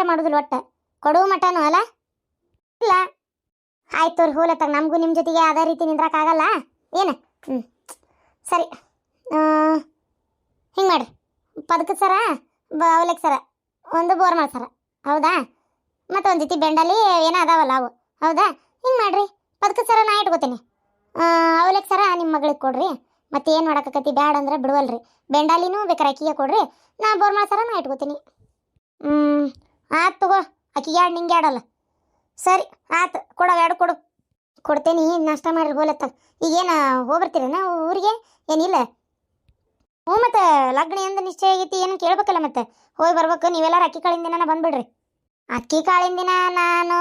ಊಟ ಮಾಡೋದಿಲ್ಲ ಒಟ್ಟ. ಕೊಡುವ ಮಟನು ಅಲ್ಲ? ಇಲ್ಲ. ಆಯ್ತು ತೋರಿ ಹೋಲತ್ತಾಗ ನಮಗೂ ನಿಮ್ಮ ಜೊತೆಗೆ ಅದೇ ರೀತಿ ನಿಂದ್ರಕ್ಕಾಗಲ್ಲ ಏನು? ಹ್ಞೂ ಸರಿ. ಹಿಂಗೆ ಮಾಡಿರಿ. ಪದಕ ಸರ, ಬ ಅವಲಕ್ಕಿ ಸರ, ಒಂದು ಬೋರ್ಮಾಳ ಸರ. ಹೌದಾ? ಮತ್ತು ಒಂದು ಜೊತೆ ಬೆಂಡಲ್ಲಿ ಏನೋ ಅದಾವಲ್ಲ ಅವು. ಹೌದಾ? ಹಿಂಗೆ ಮಾಡಿರಿ. ಪದಕ ಸರ ನಾ ಇಟ್ಕೋತೀನಿ. ಅವಲಕ್ಕಿ ಸರ ನಿಮ್ಮ ಮಗಳಿಗೆ ಕೊಡ್ರಿ. ಮತ್ತೆ ಏನು ಮಾಡೋಕ್ಕತಿ ಬ್ಯಾಡ ಅಂದ್ರೆ ಬಿಡುವಲ್ರಿ. ಬೆಂಡಾಲಿನೂ ಬೇಕಾರೆ ಅಕ್ಕಿಗೆ ಕೊಡ್ರಿ. ನಾ ಬೋರ್ ಮಾಡಿ ಸರ ನಾ ಇಟ್ಕೋತೀನಿ. ಹ್ಞೂ ಆತು ತಗೋ ಅಕ್ಕಿಗೆ ಎರಡು ನಿಂಗೆ ಎರಡಲ್ಲ. ಸರಿ, ಆತು, ಕೊಡವ ಎರಡು ಕೊಡು. ಕೊಡ್ತೇನಿ, ನಾಷ್ಟ ಮಾಡಿರಿ ಹೋಲತ್ತ ಈಗೇನು ಹೋಗ್ಬರ್ತೀರೇನ ಊರಿಗೆ? ಏನಿಲ್ಲ. ಹ್ಞೂ ಮತ್ತೆ, ಲಗ್ನ ಎಂದು ನಿಶ್ಚಯ ಆಗೈತಿ, ಏನು ಕೇಳ್ಬೇಕಲ್ಲ ಮತ್ತೆ? ಹೋಗಿ ಬರ್ಬೇಕು, ನೀವೆಲ್ಲರೂ ಅಕ್ಕಿ ಕಾಳಿನ ದಿನ ಬಂದ್ಬಿಡ್ರಿ. ಅಕ್ಕಿ ಕಾಳಿನ ದಿನ ನಾನು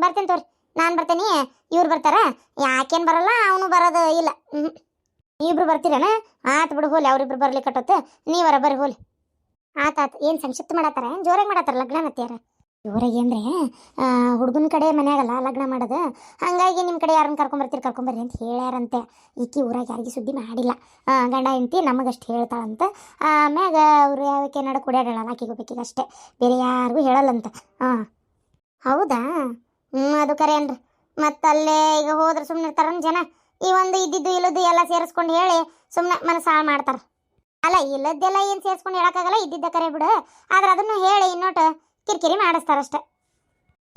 ಬರ್ತೇನೆ ತೋರಿ. ನಾನು ಬರ್ತೇನೆ, ಇವ್ರು ಬರ್ತಾರ. ಯಾಕೇನು ಬರಲ್ಲ, ಅವನು ಬರೋದು ಇಲ್ಲ. ಹ್ಞೂ ಇಬ್ರು ಬರ್ತೀರೇನ? ಆತು ಬಿಡು, ಹೋಲಿ, ಅವ್ರಿಬ್ರು ಬರ್ಲಿಕ್ಕೆ ಕಟ್ಟತ್ತೆ ನೀವರ ಬರ್ರಿ, ಹೋಲಿ. ಆತ ಆತು, ಏನು ಸಂಕ್ಷಿಪ್ತ ಮಾಡತ್ತಾರ? ಜೋರಾಗಿ ಮಾಡತ್ತಾರ ಲಗ್ನ ಮತ್ತಾರ ಜೋರಾಗಿ ಅಂದ್ರೆ ಹುಡುಗನ ಕಡೆ ಮನೆಯಾಗಲ್ಲ ಲಗ್ನ ಮಾಡೋದು. ಹಂಗಾಗಿ ನಿಮ್ಮ ಕಡೆ ಯಾರನ್ನ ಕರ್ಕೊಂಬರ್ತೀರಿ ಕರ್ಕೊಂಬರ್ರಿ ಅಂತ ಹೇಳ್ಯಾರಂತೆ. ಈಕಿ ಊರಾಗ ಯಾರಿಗೂ ಸುದ್ದಿ ಮಾಡಿಲ್ಲ. ಗಂಡ, ಹೆಂಡತಿ ನಮಗಷ್ಟು ಹೇಳ್ತಾಳಂತ. ಆಮ್ಯಾಗ ಅವ್ರು ಯಾವಕ್ಕೆ ನಡ ಕುಡಿಯಾಡಲ್ಲ ಆಕಿಗೆ ಬೇಕಿಗೆ ಅಷ್ಟೇ. ಬೇರೆ ಯಾರಿಗೂ ಹೇಳಲ್ಲಂತ. ಹಾಂ ಹೌದಾ? ಹ್ಞೂ ಅದು ಕರೆ ಏನ್ರಿ. ಅಲ್ಲೇ ಈಗ ಹೋದ್ರೆ ಸುಮ್ಮನೆ ಇರ್ತಾರನ್ ಜನ. ಈ ಒಂದು ಇದ್ದಿದ್ದು ಇಲ್ಲದ್ದು ಎಲ್ಲ ಸೇರಿಸ್ಕೊಂಡು ಹೇಳಿ ಸುಮ್ಮನೆ ಮನಸ್ಸು ಹಾಳು ಮಾಡ್ತಾರೆ. ಅಲ್ಲ, ಇಲ್ಲದ್ದೆಲ್ಲ ಏನು ಸೇರಿಸ್ಕೊಂಡು ಹೇಳೋಕ್ಕಾಗಲ್ಲ? ಇದ್ದಿದ್ದ ಕರೆ ಬಿಡು. ಆದ್ರೆ ಅದನ್ನು ಹೇಳಿ ಇನ್ನೊಟ್ಟು ಕಿರಿಕಿರಿ ಮಾಡಿಸ್ತಾರಷ್ಟೆ.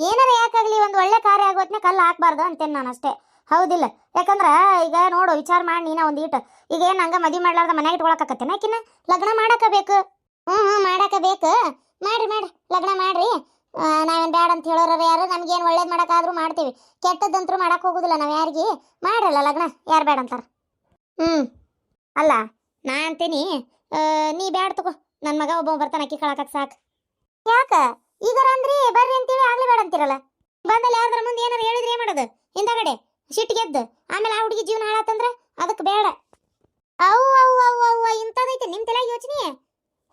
ಏನಾರ ಯಾಕಾಗಲಿ ಒಂದು ಒಳ್ಳೆ ಕಾರ್ಯ ಆಗೋತ್ನ ಕಲ್ಲು ಹಾಕ್ಬಾರ್ದು ಅಂತೇನೆ ನಾನು ಅಷ್ಟೇ ಹೌದಿಲ್ಲ. ಯಾಕಂದ್ರೆ ಈಗ ನೋಡು, ವಿಚಾರ ಮಾಡಿ ನೀನ ಒಂದು ಈಟು. ಈಗ ಏನು ಹಂಗೆ ಮದುವೆ ಮಾಡ್ಲಾರ್ದ ಮನೆಗೆ ಇಟ್ಕೊಳಕತ್ತೇನ ಆಕಿನ? ಲಗ್ನ ಮಾಡಕಬೇಕು. ಹ್ಞೂ ಹ್ಞೂ ಮಾಡಾಕ ಬೇಕು ಮಾಡ್ರಿ ಮಾಡ್ರಿ. ಲಗ್ನ ಮಾಡ್ರಿ. ನಾವೇನು ಬ್ಯಾಡ ಅಂತ ಹೇಳೋರು ಯಾರು? ನಮ್ಗೇನು ಒಳ್ಳೇದು ಮಾಡೋಕ್ಕಾದ್ರೂ ಮಾಡ್ತೀವಿ. ಕೆಟ್ಟದ್ದಂತರೂ ಮಾಡಕ್ಕೆ ಹೋಗೋದಿಲ್ಲ ನಾವು ಯಾರಿಗೆ? ಮಾಡ್ರಲ್ಲ ಲಗ್ನ. ಯಾರು ಬೇಡ ಅಂತಾರೆ? ಹ್ಞೂ ಅಲ್ಲ ನಾ ಅಂತೀನಿ ನೀ ಬ್ಯಾಡ್ ತಗೋ ನನ್ನ ಮಗ ಒಬ್ಬ ಬರ್ತಾನ ಅಕ್ಕಿ ಕಳಕಕ್ಕೆ ಸಾಕು. ಯಾಕ? ಈಗಾರ ಅಂದ್ರಿ ಬರ್ರಿ ಅಂತೇಳಿ ಆಗ್ಲಿ ಬೇಡ ಅಂತೀರಲ್ಲ? ಬಂದಲ್ಲಿ ಯಾರ್ದ್ರ ಮುಂದೆ ಏನಾರು ಹೇಳಿದ್ರೆ ಏನ್ ಮಾಡೋದು? ಹಿಂದಗಡೆ ಸಿಟ್ಟಿಗೆದ್ದು ಆಮೇಲೆ ಆ ಹುಡುಗಿ ಜೀವನ ಹಾಳಾತಂದ್ರ ಅದಕ್ಕೆ ಬೇಡ. ಅವು ಅವು ಅವು ಅವು ಇಂಥದೈತಿ ನಿಮ್ ತಲೆ ಯೋಚನೆ?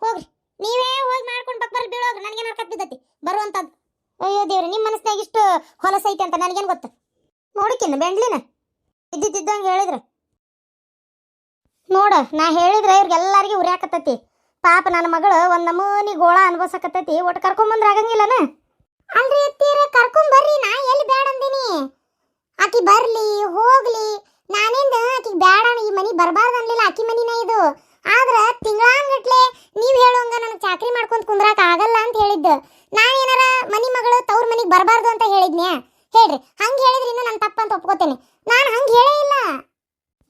ಹೋಗ್ರಿ. ನೀವೇ ಹೋಗಿ ಮಾಡ್ಕೊಂಡು ಬಕ್ ಬರ್ರಿ, ಬೀಳೋಗ್ರಿ. ನನಗೇನಾರು ಕತ್ತಿದ್ದತಿ ಬರುವಂಥದ್ದು ಅಯ್ಯೋ ದೇವ್ರಿ ನಿಮ್ಮ ಮನಸ್ನಾಗ ಇಷ್ಟು ಹೊಲಸೈತೆ ಅಂತ ನನಗೇನು ಗೊತ್ತು? ನೋಡಿಕಿನ್ನ ಬೆಂಡ್ಲಿನ. ಇದ್ದಿದ್ದಂಗೆ ಹೇಳಿದ್ರ. ನೋಡ ನಾ ಹೇಳಿದ್ರೆ ಇವ್ರಿಗೆಲ್ಲರಿಗೂ ಉರಿಯಾಕತ್ತೈತಿ ಪಾಪ ನನ್ನ ಮಗಳು ಒಂದ್ ನಮೂನಿ ಗೋಳ ಅನ್ಭವಿಸಕತ್ತೈತಿ ಒಟ್ಟು ಕರ್ಕೊಂಬಂದ್ರ ಆಗಂಗಿಲ್ಲನ? ಅಲ್ರಿ ಎತ್ತೀರ ಕರ್ಕೊಂಡ್ ಬರ್ರಿ ನಾ ಎಲ್ಲಿ ಬೇಡ ಅಂದಿನಿ? ಆಕಿ ಬರ್ಲಿ ಹೋಗ್ಲಿ. ನಾನಿಂದ ಆಕಿ ಬೇಡ ಈ ಮನಿ ಬರಬಾರ್ದು ಅನ್ಲಿಲ್ಲ ಆಕಿ ಮನಿನ ಇದು. ಆದ್ರ ತಿಂಗಳಾನ್ಗಟ್ಲೆ ನೀವ್ ಹೇಳೋಂಗ ನನಗೆ ಚಾಕ್ರಿ ಮಾಡ್ಕೊಂತ ಕುಂದ್ರಾಕ ಆಗಲ್ಲ ಅಂತ ಹೇಳಿದ್ದ. ನಾನೇನಾರ ಮನಿ ಮಗಳು ತವ್ರ ಮನಿಗೆ ಬರಬಾರ್ದು ಅಂತ ಹೇಳಿದ್ನ್ಯಾ? ಹೇಳ್ರಿ ಹಂಗೆ ಹೇಳಿದ್ರಿ ಇನ್ನು ನಾನು ತಪ್ಪಂತ ಒಪ್ಕೋತೇನೆ. ನಾನು ಹಂಗೆ ಹೇಳೇ ಇಲ್ಲ.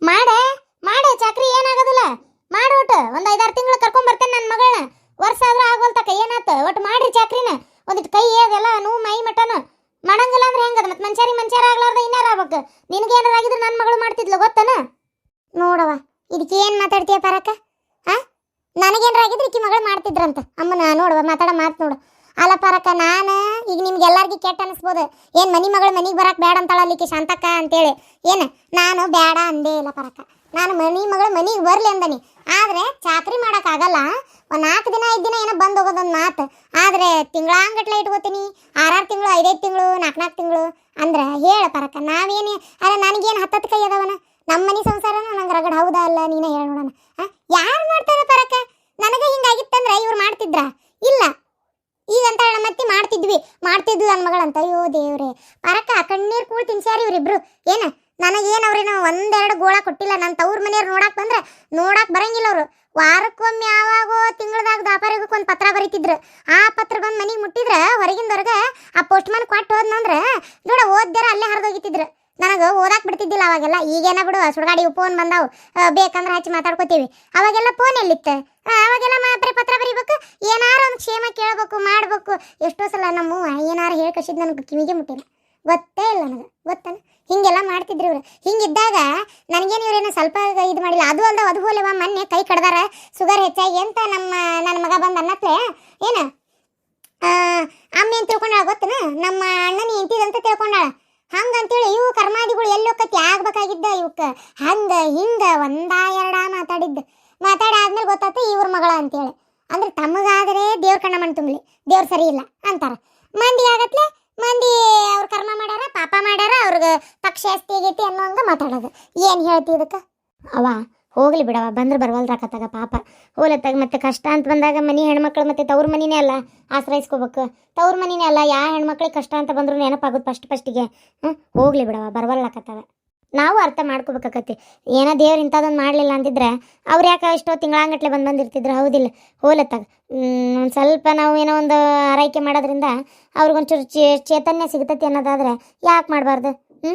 ಮಾಡೆ ಮಾಡೆ, ಚಾಕ್ರಿ ಏನಾಗೋದಿಲ್ಲ. ಮಾಡು ಒಟ್ಟು. ಒಂದು ಐದಾರು ತಿಂಗಳು ಕರ್ಕೊಂಡ್ ಬರ್ತೇನೆ ನನ್ನ ಮಗಳನ್ನ ವರ್ಷ ಆದ್ರೂ ಆಗೋಲ್ತಕ ಏನಾತ? ಒಟ್ಟು ಮಾಡ್ರಿ ಚಾಕ್ರಿನ. ಒಂದಿಟ್ಟು ಕೈ ಏದೆಲ್ಲ ನೋವು ಮೈ ಮಟನ ಮಾಡಂಗಿಲ್ಲ ಅಂದ್ರೆ ಹೆಂಗದ? ಮತ್ತೆ ಮನ್ಸಾರಿ ಮನ್ಸಾರ ಆಗ್ಲಾರ್ದ ಇನ್ನಾರ ಆಗ್ಬೇಕು? ನಿನಗೆ ಏನಾರ ಆಗಿದ್ರೆ ನನ್ನ ಮಗಳು ಮಾಡ್ತಿದ್ಲು, ಗೊತ್ತನ? ನೋಡವ ಇದಕ್ಕೆ ಏನು ಮಾತಾಡ್ತೀಯ ಪರಕ? ಹಾ ನನಗೇನಾರ ಆಗಿದ್ರೆ ಈಕಿ ಮಗಳು ಮಾಡ್ತಿದ್ರಂತ. ಅಮ್ಮನ ನೋಡುವ, ಮಾತಾಡ ಮಾತು ನೋಡು. ಅಲ್ಲ ಪರಕ, ನಾನು ಈಗ ನಿಮ್ಗೆ ಎಲ್ಲರಿಗೂ ಕೆಟ್ಟ ಅನಿಸ್ಬೋದು. ಏನು ಮನಿ ಮಗಳು ಮನಿಗೆ ಬರಕ್ಕೆ ಬೇಡ ಅಂತಾಳಲ್ಲಿಕ್ಕೆ ಶಾಂತಕ್ಕ ಅಂತೇಳಿ. ಏನು? ನಾನು ಬೇಡ ಅಂದೇ ಇಲ್ಲ ಪರಕ. ನಾನು ಮನಿ ಮಗಳು ಮನಿಗೆ ಬರಲಿ ಅಂದನಿ. ಆದ್ರೆ ಚಾಕ್ರಿ ಮಾಡೋಕ್ಕಾಗಲ್ಲ ಒಂದ್ ನಾಲ್ಕು ದಿನ, ಐದು ದಿನ ಏನೋ ಬಂದು ಹೋಗೋದೊಂದು ಮಾತು. ಆದ್ರೆ ತಿಂಗಳಾಂಗಟ್ಲೆ ಇಟ್ಕೋತೀನಿ. ಆರಾರು ತಿಂಗಳು, ಐದೈದು ತಿಂಗಳು ನಾಲ್ಕು ನಾಲ್ಕು ತಿಂಗಳು. ಅಂದ್ರೆ ಹೇಳ ಪರಕ, ನಾವೇನು ಅರೆ ನನಗೇನು ಹತ್ತತ್ತು ಕೈ ಅದಾವನ? ನಮ್ಮ ಮನಿ ಸಂಸಾರನೂ ನಂಗೆ ರಗಡ್ ಹೌದಾ ಅಲ್ಲ ನೀನೇ ಹೇಳ ನೋಡೋಣ. ಯಾರು ಮಾಡ್ತಾರ ಪರಕ? ನನಗೆ ಹಿಂಗಾಗಿತ್ತಂದ್ರೆ ಇವ್ರು ಮಾಡ್ತಿದ್ರ? ಇಲ್ಲ. ಈಗ ಅಂತ ಮತ್ತೆ ಮಾಡ್ತಿದ್ವಿ. ಮಾಡ್ತಿದ್ವಿ ನನ್ನ ಮಗಳಂತ. ಅಯ್ಯೋ ದೇವ್ರೆ. ಪರಕ, ಕಣ್ಣೀರು ಕೂಳು ತಿನ್ಸ್ಯಾರ ಇವರಿಬ್ರು. ಏನ? ನನಗೇನು ಅವ್ರೇನು ಒಂದೆರಡು ಗೋಳ ಕೊಟ್ಟಿಲ್ಲ. ನನ್ನ ತವ್ರ ಮನೆಯವ್ರು ನೋಡಕ್ಕೆ ಬಂದ್ರೆ ನೋಡಕ್ಕೆ ಬರಂಗಿಲ್ಲ ಅವರು. ವಾರಕ್ಕೊಮ್ಮೆ ಯಾವಾಗೋ ತಿಂಗಳದಾಗ ವ್ಯಾಪಾರಿಗೂ ಒಂದು ಪತ್ರ ಬರೀತಿದ್ರು. ಆ ಪತ್ರ ಬಂದು ಮನೆಗೆ ಮುಟ್ಟಿದ್ರೆ ಹೊರಗಿಂದವ್ರಿಗೆ ಆ ಪೋಸ್ಟ್ ಮ್ಯಾನ್ ಕೊಟ್ಟು ಹೋದ್ನಂದ್ರೆ ನೋಡ ಓದ್ಯಾರ ಅಲ್ಲೇ ಹರಿದೋಗಿತ್ತಿದ್ರು. ನನಗೆ ಓದಕ್ಕೆ ಬಿಡ್ತಿದ್ದಿಲ್ಲ ಅವಾಗೆಲ್ಲ. ಈಗೇನ ಬಿಡು, ಸುಡ್ಗಾಡಿ ಫೋನ್ ಬಂದಾವು. ಬೇಕಂದ್ರೆ ಹಚ್ಚಿ ಮಾತಾಡ್ಕೋತೀವಿ. ಅವಾಗೆಲ್ಲ ಫೋನ್ ಎಲ್ಲಿತ್ತು? ಅವಾಗೆಲ್ಲ ಮಾತ್ರ ಪತ್ರ ಬರೀಬೇಕು. ಏನಾರು ಒಂದು ಕ್ಷೇಮ ಕೇಳಬೇಕು, ಮಾಡಬೇಕು. ಎಷ್ಟೋ ಸಲ ನಮ್ಮ ಏನಾರು ಹೇಳಿ ನನಗೆ ಕಿವಿಗೆ ಮುಟ್ಟಿಲ್ಲ. ಗೊತ್ತೇ ಇಲ್ಲ ನನಗೆ. ಗೊತ್ತನ ಹಿಂಗೆಲ್ಲ ಮಾಡ್ತಿದ್ರು ಇವ್ರು. ಹಿಂಗಿದ್ದಾಗ ನನಗೇನು ಇವ್ರೇನು ಸ್ವಲ್ಪ ಇದು ಮಾಡಿಲ್ಲ? ಅದು ಅಲ್ದ ಅದು ಹೋಲೆವ ಮೊನ್ನೆ ಕೈ ಕಡ್ದಾರ? ಶುಗರ್ ಹೆಚ್ಚಾಗಿ ಅಂತ ನಮ್ಮ, ನನ್ನ ಮಗ ಬಂದ ಅನ್ನತ್ಲೆ? ಏನು? ಅಮ್ಮ ಏನು ತಿಳ್ಕೊಂಡಾಳ ಗೊತ್ತನ? ನಮ್ಮ ಅಣ್ಣನ ಎಂತಿದಂತ ತಿಳ್ಕೊಂಡಾಳ. ಹಂಗಂತೇಳಿ ಇವು ಕರ್ಮಾದಿಗಳು ಎಲ್ಲೊಕ್ಕತಿ ಆಗ್ಬೇಕಾಗಿದ್ದ ಇವಕ್ಕೆ ಹಂಗೆ ಹಿಂಗೆ ಒಂದ, ಎರಡ ಮಾತಾಡಿದ್ದ. ಮಾತಾಡಾದ್ಮೇಲೆ ಗೊತ್ತಾಯ್ತು ಇವ್ರ ಮಗಳ ಅಂತೇಳಿ. ಅಂದ್ರೆ ತಮಗಾದರೆ ದೇವ್ರ ಕಣ್ಣ ಮಣ್ಣು ತುಂಬಲಿ. ದೇವ್ರ ಸರಿ ಇಲ್ಲ ಅಂತಾರೆ. ಮಂದಿ ಆಗತ್ಲೆ ಮಂದಿ ಅವ್ರ ಕರ್ಮ ಮಾಡ್ಯಾರ, ಪಾಪ ಮಾಡ್ಯಾರ, ಅವ್ರಿಗೆ ಪಕ್ಷ ಅಸ್ತಿ ಆಗೈತಿ ಹಂಗೆ ಮಾತಾಡೋದು. ಏನು ಹೇಳ್ತಿ ಇದಕ್ಕೆ? ಅವ ಹೋಗ್ಲಿ ಬಿಡವ ಬಂದ್ರೆ ಬರವಲ್ರಾಕತ್ತಾಗ ಪಾಪ. ಹೋಲತ್ತಾಗ ಮತ್ತೆ ಕಷ್ಟ ಅಂತ ಬಂದಾಗ ಮನಿ ಹೆಣ್ಮಕ್ಳು ಮತ್ತೆ ತವ್ರ ಮನಿನೇ ಅಲ್ಲ, ಆಶ್ರಯಿಸ್ಕೋಬೇಕು. ತವ್ರ ಮನಿನೇ ಅಲ್ಲ ಯಾವ ಹೆಣ್ಮಕ್ಳಿಗೆ ಕಷ್ಟ ಅಂತ ಬಂದ್ರು ನೆನಪಾಗುತ್ತೆ ಫಸ್ಟ್ ಫಸ್ಟಿಗೆ ಹೋಗ್ಲಿ ಬಿಡವ ಬರವಲ್ಲಾಕತ್ತಾಗ ನಾವು ಅರ್ಥ ಮಾಡ್ಕೋಬೇಕಾಕತಿ ಏನೋ ದೇವ್ರು ಇಂಥದ್ದೊಂದು ಮಾಡಲಿಲ್ಲ ಅಂತಿದ್ರೆ ಅವ್ರು ಯಾಕೆ ಎಷ್ಟೋ ತಿಂಗಳಾಂಗಟ್ಲೆ ಬಂದು ಬಂದಿರ್ತಿದ್ರು, ಹೌದಿಲ್ಲ. ಹೋಲತ್ತಾಗ. ಒಂದು ಸ್ವಲ್ಪ ನಾವು ಏನೋ ಒಂದು ಆರೈಕೆ ಮಾಡೋದ್ರಿಂದ ಅವ್ರಿಗೊಂಚೂರು ಚೇ, ಚೇತನ್ಯ ಸಿಗ್ತೈತಿ ಅನ್ನೋದಾದ್ರೆ ಯಾಕೆ ಮಾಡಬಾರ್ದು? ಹ್ಞೂ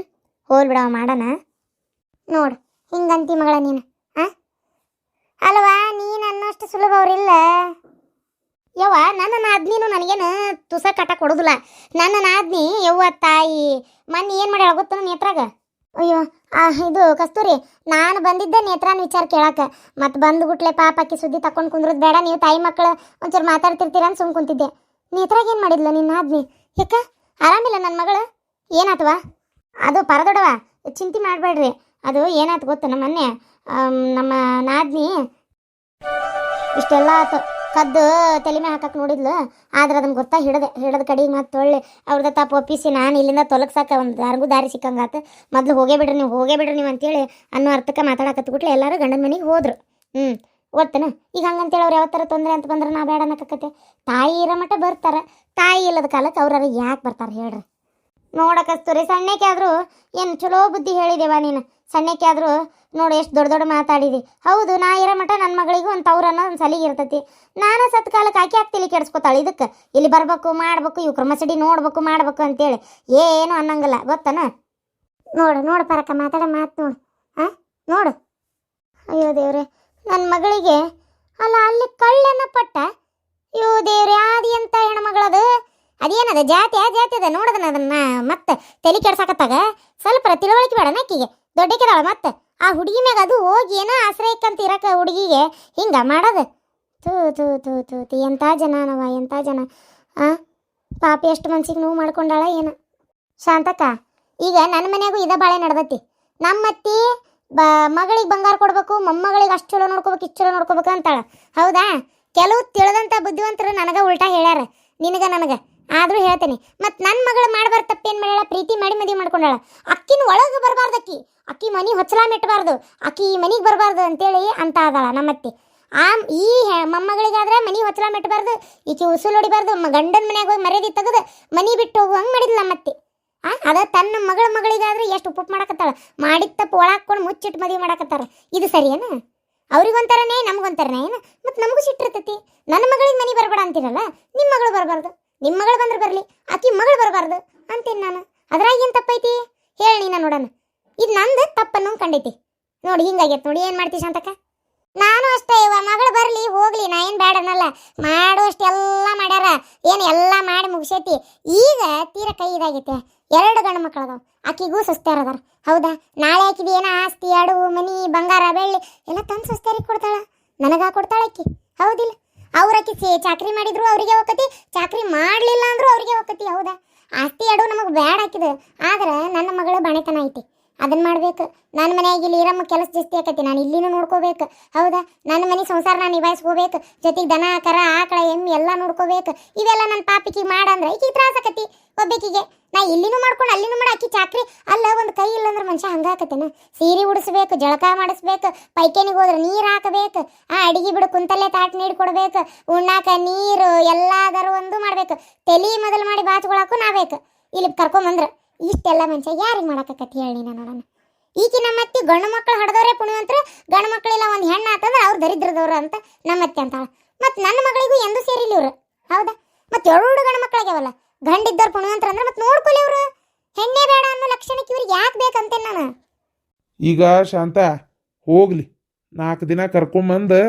ಹೋಲ್ ಬಿಡವ ಮಾಡೋಣ. ನೋಡು, ಹಿಂಗಂತಿ ಮಗಳ ನೀನು. ಹಾಂ ಅಲ್ವಾ, ನೀನು ಅನ್ನೋಷ್ಟು ಸುಲಭ ಅವ್ರಿಲ್ಲ ಯವ್ವ ನನ್ನ ನಾದ್ನಿನು ನನಗೇನು ತುಸ ಕಟ್ಟ ಕೊಡೋದಿಲ್ಲ. ನನ್ನ ನಾದ್ನಿ ಯವ್ವ, ತಾಯಿ. ಮೊನ್ನೆ ಏನು ಮಾಡ್ಯಾಳ ಗೊತ್ತ ನೇತ್ರಾಗ ಅಯ್ಯೋ ಆ, ಇದು ಕಸ್ತೂರಿ ನಾನು ಬಂದಿದ್ದೆ ನೇತ್ರಾನ ವಿಚಾರ ಕೇಳಕ್ಕೆ ಮತ್ತೆ ಬಂದ್ಬಿಟ್ಲೆ ಪಾಪ ಅಕ್ಕಿ ಸುದ್ದಿ ತಕೊಂಡು ಕುಂದ್ರದ್ ಬೇಡ ನೀವು ತಾಯಿ ಮಕ್ಕಳು ಒಂಚೂರು ಮಾತಾಡ್ತಿರ್ತೀರ ಅಂತ ಸುಮ್ ಕುಂತಿದ್ದೆ. ನೇತ್ರಾಗ ಏನು ಮಾಡಿದ್ಲ ನಿನ್ನ ಆದ್ಮಿ ಯಾಕ? ಆರಾಮಿಲ್ಲ ನನ್ನ ಮಗಳು? ಏನಾತವಾ? ಅದು ಪರದೊಡವ? ಚಿಂತೆ ಮಾಡಬೇಡ್ರಿ ಅದು ಏನಾಯ್ತು ಗೊತ್ತ ನಮ್ಮ ಮೊನ್ನೆ ನಮ್ಮ ನಾದ್ನಿ? ಇಷ್ಟೆಲ್ಲ ಆತು. ಕದ್ದು ತಲೆ ಮೇಲೆ ಹಾಕಕ್ಕೆ ನೋಡಿದ್ಲು. ಆದ್ರೆ ಅದನ್ನ ಗೊತ್ತಾ ಹಿಡದೆ, ಹಿಡದ ಕಡೆಗೆ ಮತ್ತೆ ಒಳ್ಳೆ ಅವ್ರದ ತಪ್ಪ ಒಪ್ಪಿಸಿ ನಾನು ಇಲ್ಲಿಂದ ತೊಲಗ್ಸಾಕ ಒಂದು ಯಾರಿಗೂ ದಾರಿ ಸಿಕ್ಕಂಗಾತ. ಮೊದಲು ಹೋಗೇ ಬಿಡ್ರಿ ನೀವು, ಹೋಗೇ ಬಿಡ್ರಿ ನೀವು ಅಂತೇಳಿ ಅನ್ನೋ ಅರ್ಥಕ್ಕೆ ಮಾತಾಡಕತ್ಬಿಟ್ಲೆ ಎಲ್ಲರೂ ಗಂಡನ ಮನೆಗೆ ಹೋದ್ರು. ಹ್ಞೂ ಓದ್ತಾನ? ಈಗ ಹಂಗಂತೇಳಿ ಅವ್ರು ಯಾವ ಥರ ತೊಂದರೆ ಅಂತ ಬಂದ್ರೆ ನಾ ಬೇಡ ಅನ್ನಕತ್ತೆ ತಾಯಿ ಇರೋ ಮಟ್ಟ ಬರ್ತಾರೆ. ತಾಯಿ ಇಲ್ಲದ ಕಾಲಕ್ಕೆ ಅವ್ರಾರ ಯಾಕೆ ಬರ್ತಾರೆ ಹೇಳ್ರಿ. ನೋಡಕಸ್ತೂರಿ ಸಣ್ಣಕ್ಕೆ ಆದರೂ ಏನು ಚಲೋ ಬುದ್ಧಿ ಹೇಳಿದೆವ ನೀನು? ಸಣ್ಣಕ್ಕೆ ಆದರೂ ನೋಡು ಎಷ್ಟು ದೊಡ್ಡ ದೊಡ್ಡ ಮಾತಾಡಿದಿ. ಹೌದು, ನಾ ಇರೋ ಮಟ್ಟ ನನ್ನ ಮಗಳಿಗೂ ಒಂದು ತವ್ರ ಅನ್ನೋ ಒಂದು ಸಲಿಗೆ ಇರ್ತೈತಿ. ನಾನು ಸತ್ಕಾಲಕ್ಕೆ ಕಾಲಕ್ಕೆ ಆಕೆ ಹಾಕ್ತಿಲಿ ಕೆಡಿಸ್ಕೊತಾಳೆ ಇದಕ್ಕೆ. ಇಲ್ಲಿ ಬರ್ಬೇಕು, ಮಾಡ್ಬೇಕು, ಇವು ಕ್ರಮಸಡಿ ನೋಡಬೇಕು, ಮಾಡಬೇಕು ಅಂತೇಳಿ. ಏನು ಅನ್ನಂಗಿಲ್ಲ, ಗೊತ್ತನ? ನೋಡು ನೋಡು ಪರಕ, ಮಾತಾಡ ಮಾತು ನೋಡು. ಹಾಂ ನೋಡು. ಅಯ್ಯೋ ದೇವ್ರೆ ನನ್ನ ಮಗಳಿಗೆ ಅಲ್ಲ ಅಲ್ಲಿ ಕಳ್ಳನ ಪಟ್ಟ? ಅಯ್ಯೋ ದೇವ್ರೆ, ಆದಿ ಅಂತ ಹೆಣ್ಮಗಳದು? ಅದೇನದ, ಜಾತಿ ಆ ಜಾತಿ ಅದ, ನೋಡದನ ಅದನ್ನ ಮತ್ತೆ ತಲೆ ಕೆಡ್ಸಾಕತ್ತಾಗ? ಸ್ವಲ್ಪ ತಿಳುವಳಿಕೆ ಬೇಡ ಆಕಿಗೆ ದೊಡ್ಡಕ್ಕಿದಾಳ ಮತ್ತೆ. ಆ ಹುಡುಗಿ ಮ್ಯಾಗ ಅದು ಹೋಗಿ ಏನೋ ಆಶ್ರಯಕ್ಕಂತ ಇರಕ ಹುಡುಗಿಗೆ. ಹಿಂಗ ಮಾಡದ? ತೂ ತೂ ತೂ ತೂ ತು ಎಂಥ ಜನ ನವ ಎಂಥ ಜನ? ಆ? ಪಾಪ ಎಷ್ಟು ಮನ್ಸಿಗೆ ನೋವು ಮಾಡ್ಕೊಂಡಾಳ ಏನು? ಶಾಂತಕ್ಕ, ಈಗ ನನ್ನ ಮನೆಯಾಗೂ ಇದ ಬಾಳೆ ನಡ್ದತಿ. ನಮ್ಮತ್ತಿ ಬ, ಮಗಳಿಗೆ ಬಂಗಾರ ಕೊಡ್ಬೇಕು, ಮೊಮ್ಮಗಳಿಗೆ ಅಷ್ಟು ಚಲೋ ನೋಡ್ಕೋಬೇಕು, ಇಷ್ಟು ಚಲೋ ನೋಡ್ಕೋಬೇಕು ಅಂತಾಳ. ಹೌದಾ? ಕೆಲವು ತಿಳಿದಂಥ ಬುದ್ಧಿವಂತರು ನನಗೆ ಉಲ್ಟಾ ಹೇಳ್ಯಾರ. ನಿನಗ, ನನಗೆ. ಆದರೂ ಹೇಳ್ತೇನೆ, ಮತ್ತು ನನ್ನ ಮಗಳು ಮಾಡಬಾರ್ದು ತಪ್ಪೇನು ಮಾಡ್ಯಾಳ? ಪ್ರೀತಿ ಮಾಡಿ ಮದುವೆ ಮಾಡ್ಕೊಂಡಾಳ. ಅಕ್ಕಿನ ಒಳಗೆ ಬರಬಾರ್ದು ಅಕ್ಕಿ. ಅಕ್ಕಿ ಮನೆ ಹೊಚ್ಚಲ ಮೆಟ್ಟಬಾರ್ದು ಅಕ್ಕಿ ಈ ಮನೆಗೆ ಬರಬಾರ್ದು ಅಂತೇಳಿ ಅಂತ ಅದಾಳ ನಮ್ಮತ್ತಿ. ಆ ಈ ಮೊಮ್ಮಗಳಿಗಾದ್ರೆ ಮನೆ ಹೊಚ್ಚಲ ಮೆಟ್ಟಬಾರ್ದು ಈಕೆ ಉಸುಲು ಹೊಡಿಬಾರ್ದು ಗಂಡನ ಮನ್ಯಾಗ ಹೋಗಿ ಮರ್ಯಾದೆ ತೆಗೆದು ಮನೆ ಬಿಟ್ಟು ಹೋಗುವಂಗೆ ಮಾಡಿದ್ಲ ನಮ್ಮತ್ತಿ. ಅದ ತನ್ನ ಮಗಳ ಮಗಳಿಗಾದ್ರೆ ಎಷ್ಟು ಉಪ್ಪು ಮಾಡಕತ್ತಾಳ. ಮಾಡಿದ ತಪ್ಪು ಒಳಾಕೊಂಡು ಮುಚ್ಚಿಟ್ಟು ಮದುವೆ ಮಾಡಕತ್ತಾರ. ಇದು ಸರಿಯೇನ ಅವ್ರಿಗೊಂಥರನೇ ನಮಗೊಂಥರನೇ ಏನು? ಮತ್ತು ನಮಗೂ ಸಿಟ್ಟಿರ್ತೈತಿ. ನನ್ನ ಮಗಳಿಗೆ ಮನೆ ಬರಬೇಡ ಅಂತೀರಲ್ಲ ನಿಮ್ಮ ಮಗಳು ಬರಬಾರ್ದು. ನಿಮ್ಮ ಮಗಳು ಬಂದ್ರೆ ಬರಲಿ, ಆಕಿ ಮಗಳು ಬರಬಾರ್ದು ಅಂತೀನಿ ನಾನು? ಅದ್ರಾಗ ಏನು ತಪ್ಪೈತಿ? ಹೇಳಿ ನೀನು ನೋಡೋಣ. ಇದು ನಂದು ತಪ್ಪನ್ನು ಕಂಡೈತಿ. ನೋಡಿ ಹಿಂಗಾಗೈತೆ ನೋಡಿ, ಏನು ಮಾಡ್ತೀವಿ ಶಾಂತಕ್ಕ ನಾನು ಅಷ್ಟೇ, ಇವ ಮಗಳು ಬರಲಿ, ಹೋಗ್ಲಿ, ನಾ ಏನು ಬೇಡನಲ್ಲ ಅನ್ನಲ್ಲ. ಮಾಡೋಷ್ಟೆಲ್ಲ ಮಾಡ್ಯಾರ. ಏನು ಎಲ್ಲ ಮಾಡಿ ಮುಗಿಸೈತಿ. ಈಗ ತೀರ ಕೈ ಇದಾಗೈತೆ. ಎರಡು ಗಂಡು ಮಕ್ಕಳು ಅದಾವ ಆಕಿಗೂ ಸುಸ್ತಾರ ಅದಾರ. ಹೌದಾ? ನಾಳೆ ಆಕಿದು ಏನ ಆಸ್ತಿ ಅಡುಗು ಮನಿ, ಬಂಗಾರ, ಬೆಳ್ಳಿ, ಎಲ್ಲ ತಂದು ಸುಸ್ತಾರಿಗೆ ಕೊಡ್ತಾಳ. ನನಗ ಕೊಡ್ತಾಳ ಆಕಿ. ಹೌದಿಲ್ಲ? ಅವ್ರ ಆಕಿ ಸೇ- ಚಾಕ್ರಿ ಮಾಡಿದ್ರು, ಅವರಿಗೆ ಹೋಗತಿ ಚಾಕ್ರಿ ಮಾಡಲಿಲ್ಲ ಅಂದ್ರು ಅವರಿಗೆ ಹೋಗತಿ ಹೌದಾ? ಆಸ್ತಿ ಅಡು ನಮಗೆ ಬ್ಯಾಡ್ ಹಾಕಿದ ಆದ್ರೆ ನನ್ನ ಮಗಳು ಬಣೆತನ ಐತಿ. ಅದನ್ನ ಮಾಡ್ಬೇಕು. ನನ್ನ ಮನೆಯಾಗ ಇಲ್ಲಿ ಇರಮ್ಮ ಕೆಲಸ ಜಾಸ್ತಿ ಆಕತಿ. ನಾನು ಇಲ್ಲಿನೂ ನೋಡ್ಕೋಬೇಕು. ಹೌದಾ? ನನ್ನ ಮನೆ ಸಂಸಾರ ನಾನು ನಿಭಾಯಿಸ್ಕೋಬೇಕು. ಜೊತೆಗೆ ದನ, ಕರ, ಆಕಳ, ಎಮ್ಮೆ ಎಲ್ಲ ನೋಡ್ಕೋಬೇಕು. ಇವೆಲ್ಲ ನನ್ನ ಪಾಪಿಗೆ ಮಾಡಂದ್ರೆ ಈಕಿಗೆ ತ್ರಾಸ ಆಕತಿ ಒಬ್ಬಾಕಿಗೆ. ನಾ ಇಲ್ಲಿನೂ ಮಾಡ್ಕೊಂಡು ಅಲ್ಲಿನೂ ಮಾಡಿ ಆಕಿ ಚಾಕ್ರಿ. ಅಲ್ಲ, ಒಂದು ಕೈ ಇಲ್ಲ ಅಂದ್ರೆ ಮನುಷ್ಯ ಹಂಗಾಕತ್ತೇನ ಸೀರೆ ಉಡಿಸ್ಬೇಕು, ಜಳಕ ಮಾಡಿಸ್ಬೇಕು ಪೈಕೇನಿಗೆ ಹೋದ್ರೆ ನೀರು ಹಾಕಬೇಕು, ಆ ಅಡಿಗೆ ಬಿಡು, ಕುಂತಲ್ಲೇ ತಾಟ್ ನೀಡಿ ಕೊಡ್ಬೇಕು, ಉಣ್ಣಾಕ ನೀರು, ಎಲ್ಲಾದರೂ ಒಂದು ಮಾಡ್ಬೇಕು. ತಲೆ ಮೊದಲು ಮಾಡಿ ಬಾಚ್ಕೊಳಕ್ಕೂ ನಾಬೇಕು ಇಲ್ಲಿ ಕರ್ಕೊಂಬಂದ್ರೆ ಇಷ್ಟೆಲ್ಲ ಮನುಷ್ಯ ಯಾರಿಗೆ ಮಾಡಾಕತ್ತಿ ಹೇಳಿ ನಾನು ನೋಡೋಣ. ಈಕಿ ನಮ್ಮತ್ತಿ ಗಂಡು ಮಕ್ಕಳು ಹಡ್ದವ್ರೆ ಪುಣ್ಯವಂತರು, ಗಂಡು ಮಕ್ಕಳಿಲ್ಲ ಒಂದು ಹೆಣ್ಣು ಆತಂದ್ರೆ ಅವ್ರು ದರಿದ್ರದವ್ರು ಅಂತ ನಮ್ಮತ್ತಿ ಅಂತಾಳೆ. ಮತ್ತು ನನ್ನ ಮಗಳಿಗೂ ಎಂದು ಸೇರಿಲ್ಲ ಇವರು. ಹೌದಾ? ಮತ್ತು ಎರಡು ಗಂಡು ಮಕ್ಕಳಾಗ್ಯಾವಲ್ಲ ಗಂಡಿದ್ದವ್ರು ಪುಣ್ಯವಂತರ ಅಂದ್ರೆ ಮತ್ತೆ ನೋಡ್ಕೊಲಿ ಅವರು. ಹೆಣ್ಣೆ ಬೇಡ ಅನ್ನೋ ಲಕ್ಷಣಕ್ಕೆ ಇವ್ರಿಗೆ ಯಾಕೆ ಬೇಕಂತೆ ನಾನು? ಈಗ ಶಾಂತ ಹೋಗ್ಲಿ. ನಾಲ್ಕು ದಿನ ಕರ್ಕೊಂಬಂದು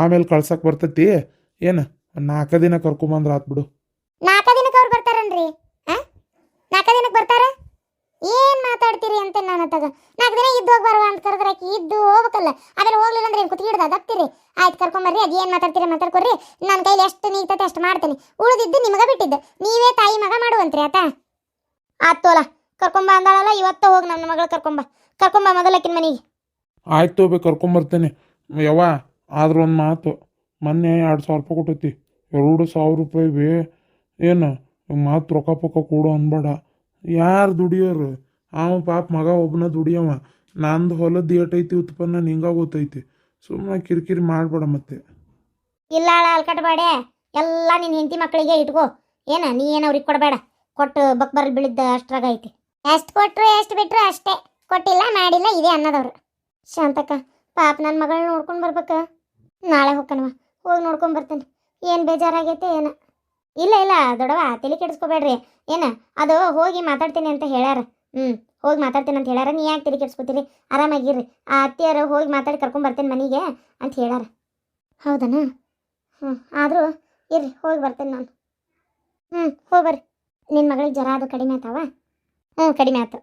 ಆಮೇಲೆ ಕಳ್ಸಕ್ಕೆ ಬರ್ತೈತಿ. ಏನು ನಾಲ್ಕು ದಿನ ಕರ್ಕೊಂಬಂದ್ರೆ ಆತ್ಬಿಡು ನಾಲ್ಕ ದಿನಕ್ಕೆ ಅವ್ರು ಬರ್ತಾರನ್ರಿ? ನಾಲ್ಕ ದಿನಕ್ಕೆ ಬರ್ತಾರ? ಏನ್ ಮಾತಾಡ್ತೀರಿ ಅಂತ ನಾನು ತಗ ನಾಲ್ಕು ದಿನ ಇದ್ದು ಹೋಗಿ ಬರುವ ಅಂತ ಕರೆದ್ರೆ ಇದ್ದು ಹೋಗ್ಬೇಕಲ್ಲ ಅದನ್ನು ಹೋಗ್ಲಿಲ್ಲ ಅಂದ್ರೆ ಏನು ಹಿಡ್ದು ಅದಕ್ತಿರಿ ಆಯ್ತು, ಕರ್ಕೊಂಬರ್ರಿ. ಅದು ಏನು ಮಾತಾಡ್ತೀರಿ ಮಾತಾಡ್ಕೊರಿ ನನ್ನ ಕೈಲಿ ಎಷ್ಟು ನೀತತೆ ಅಷ್ಟು ಮಾಡ್ತೀನಿ. ಉಳಿದಿದ್ದು ನಿಮಗೆ ಬಿಟ್ಟಿದ್ದು. ನೀವೇ ತಾಯಿ ಮಗ ಮಾಡುವಂತ್ರಿ, ಆತ? ಆತೋಲ ಕರ್ಕೊಂಬ ಅಂದಾಳಲ್ಲ, ಇವತ್ತ ಹೋಗಿ ನನ್ನ ಮಗಳು ಕರ್ಕೊಂಬ. ಕರ್ಕೊಂಬ ಮೊದಲಕ್ಕಿನ ಮನೆಗೆ. ಆಯ್ತು ಬೇ ಕರ್ಕೊಂಬರ್ತೇನೆ. ಯವ್ವ, ಆದ್ರೂ ಒಂದು ಮಾತು. ಮೊನ್ನೆ ಎರಡು ಸಾವಿರ ರೂಪಾಯಿ ಕೊಟ್ಟೈತಿ. ಎರಡು ಸಾವಿರ ರೂಪಾಯಿ ಬೇ. ಏನು, ಮಾತು ರೊಕ್ಕ ಪಕ್ಕ ಕೊಡು ಅನ್ಬೇಡ. ಯಾರು ದುಡಿಯೋರು? ಅವ ಪಾಪ ಮಗ ಒಬ್ಬನ ದುಡಿಯವ. ನಂದು ಹೊಲದ್ದು ಏಟೈತಿ ಉತ್ಪನ್ನ ನಿಂಗ ಗೊತ್ತೈತಿ ಸುಮ್ಮನೆ ಕಿರಿಕಿರಿ ಮಾಡ್ಬೇಡ ಮತ್ತೆ. ಇಲ್ಲ ಅಳ ಅಲ್ಕಟ್ಬೇಡೆ ಎಲ್ಲ ನಿನ್ನ ಹೆಂಡತಿ ಮಕ್ಕಳಿಗೆ ಇಟ್ಕೋ. ಏನ ನೀ ಏನು ಅವ್ರಿಗೆ ಕೊಡಬೇಡ. ಕೊಟ್ಟು ಬಕ್ ಬರಲ್ ಬೀಳಿದ್ದ ಅಷ್ಟ್ರಾಗ ಐತಿ. ಎಷ್ಟು ಕೊಟ್ಟರು ಎಷ್ಟು ಬಿಟ್ರು ಅಷ್ಟೇ. ಕೊಟ್ಟಿಲ್ಲ ಮಾಡಿಲ್ಲ ಇದೇ ಅನ್ನದವ್ರು. ಶಾಂತಕ್ಕ ಪಾಪ ನನ್ನ ಮಗಳನ್ನ ನೋಡ್ಕೊಂಡು ಬರ್ಬೇಕು? ನಾಳೆ ಹೋಗ್ಕನವ. ಹೋಗಿ ನೋಡ್ಕೊಂಡು ಬರ್ತೇನೆ. ಏನು ಬೇಜಾರಾಗೈತೆ ಏನ? ಇಲ್ಲ ಇಲ್ಲ ದೊಡವ ತಲೆ ಕೆಡಿಸ್ಕೋಬೇಡ್ರಿ. ಏನ ಅದು ಹೋಗಿ ಮಾತಾಡ್ತೀನಿ ಅಂತ ಹೇಳ್ಯಾರ. ಹ್ಞೂ ಹೋಗಿ ಮಾತಾಡ್ತೇನೆ ಅಂತ ಹೇಳ್ಯಾರ. ನೀ ಯಾಕೆ ತಲೆ ಕೆಡ್ಸ್ಕೊತೀರಿ? ಆರಾಮಾಗಿರ್ರಿ. ಆ ಅತ್ತಿಯರ ಹೋಗಿ ಮಾತಾಡಿ ಕರ್ಕೊಂಡು ಬರ್ತೇನೆ ಮನೆಗೆ ಅಂತ ಹೇಳ್ಯಾರ. ಹೌದನಾ? ಹ್ಞೂ ಆದರೂ ಇರ್ರಿ ಹೋಗಿ ಬರ್ತೇನೆ ನಾನು. ಹ್ಞೂ ಹೋಗಿ ಬರ್ರಿ. ನಿನ್ನ ಮಗಳಿಗೆ ಜ್ವರ ಅದು ಕಡಿಮೆ ಆತಾವ ಹ್ಞೂ ಕಡಿಮೆ ಆಯ್ತು.